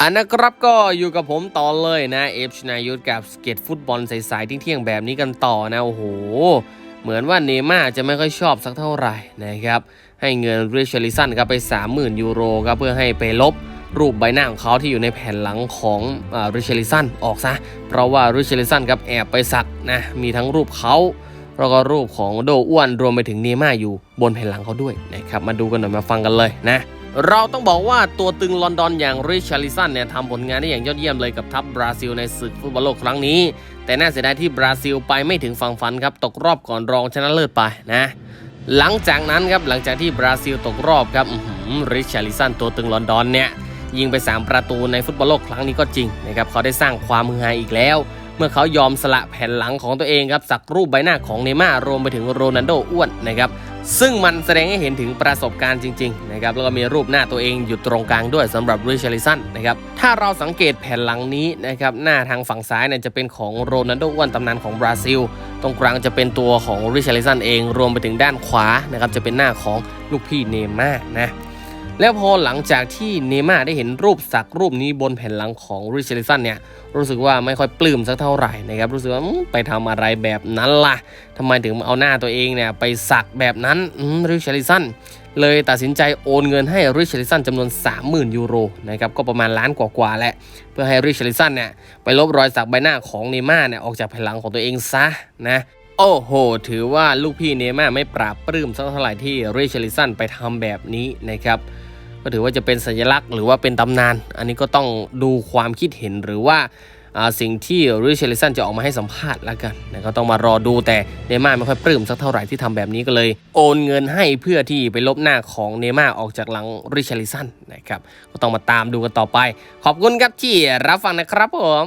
อันนะครับก็อยู่กับผมต่อเลยนะเอฟชนายุทธกับสเก็ตฟุตบอลใสๆที่เที่ยงแบบนี้กันต่อนะโอ้โห เหมือนว่าเนม่าจะไม่ค่อยชอบสักเท่าไหร่นะครับ ให้เงินริชาริสันครับไป 30,000 ยูโรครับเพื่อให้ไปลบรูปใบหน้าของเขาที่อยู่ในแผ่นหลังของริชาริสันออกซะ เพราะว่าริชาริสันครับแอบไปสักนะมีทั้งรูปเขาแล้วก็รูปของโดอ้วนรวมไปถึงเนม่าอยู่บนแผ่นหลังเขาด้วยนะครับมาดูกันหน่อยมาฟังกันเลยนะ เราต้องบอกว่าตัวตึงลอนดอนอย่างริชาริสันเนี่ยทำผลงานได้อย่างยอดเยี่ยมเลยกับทัพบราซิลในศึกฟุตบอลโลกครั้งนี้ แต่น่าเสียดายที่บราซิลไปไม่ถึงฝั่งฝันครับตกรอบก่อนรองชนะเลิศไปนะ หลังจากนั้นครับหลังจากที่บราซิลตกรอบครับริชาริสันตัวตึงลอนดอนเนี่ยยิงไป 3 ประตูในฟุตบอลโลกครั้งนี้ก็จริงนะครับเขาได้สร้างความมือฮายอีกแล้ว เมื่อเขายอมสละแผ่นหลังของตัวเองครับสักรูปใบหน้าของเนย์ม่าร์รวมไปถึงโรนัลโดอ้วนนะครับ ซึ่งมันแสดงให้เห็นถึงประสบการณ์จริงๆนะครับแล้วก็มีรูปหน้าตัวเองอยู่ตรงกลางด้วยสำหรับริชาริสันนะครับถ้าเราสังเกตแผ่นหลังนี้นะครับหน้าทางฝั่งซ้ายเนี่ยจะเป็นของโรนัลโดอ้วนตำนานของบราซิล ตรงกลางจะเป็นตัวของริชาริสันเอง รวมไปถึงด้านขวานะครับจะเป็นหน้าของลูกพี่เนม่านะ แล้วพอหลังจากที่เนม่าได้เห็นรูปสักรูปนี้บนแผ่นหลังของริชาริสันเนี่ยรู้สึกว่าไม่ค่อยปลื้มสักเท่าไหร่นะครับรู้สึกว่าไปทำอะไรแบบนั้นล่ะทำไมถึงเอาหน้าตัวเองเนี่ยไปสักแบบนั้นริชาริสันเลยตัดสินใจโอนเงินให้ริชาริสันจำนวน 30,000 ยูโรนะครับก็ประมาณล้านกว่าๆแหละ เพื่อให้ริชาริสันเนี่ยไปลบรอยสักใบหน้าของเนม่าเนี่ยออกจากแผ่นหลังของตัวเองซะนะ โอ้โห ถือว่าลูกพี่เนม่าไม่ปราบปลื้มสักเท่าไหร่ที่ริชาริสันไปทำแบบนี้นะครับก็ถือว่าจะเป็นสัญลักษณ์หรือว่าเป็นตำนาน อันนี้ก็ต้องดูความคิดเห็นหรือว่าสิ่งที่ริชาริสันจะออกมาให้สัมภาษณ์แล้วกันนะก็ต้องมารอดูแต่เนม่าไม่ค่อยปลื้มสักเท่าไหร่ที่ทำแบบนี้ก็เลย โอนเงินให้เพื่อที่ไปลบหน้าของเนม่าออกจากหลังริชาริสันนะครับก็ต้องมาตามดูกันต่อไป ขอบคุณครับที่รับฟังนะครับผม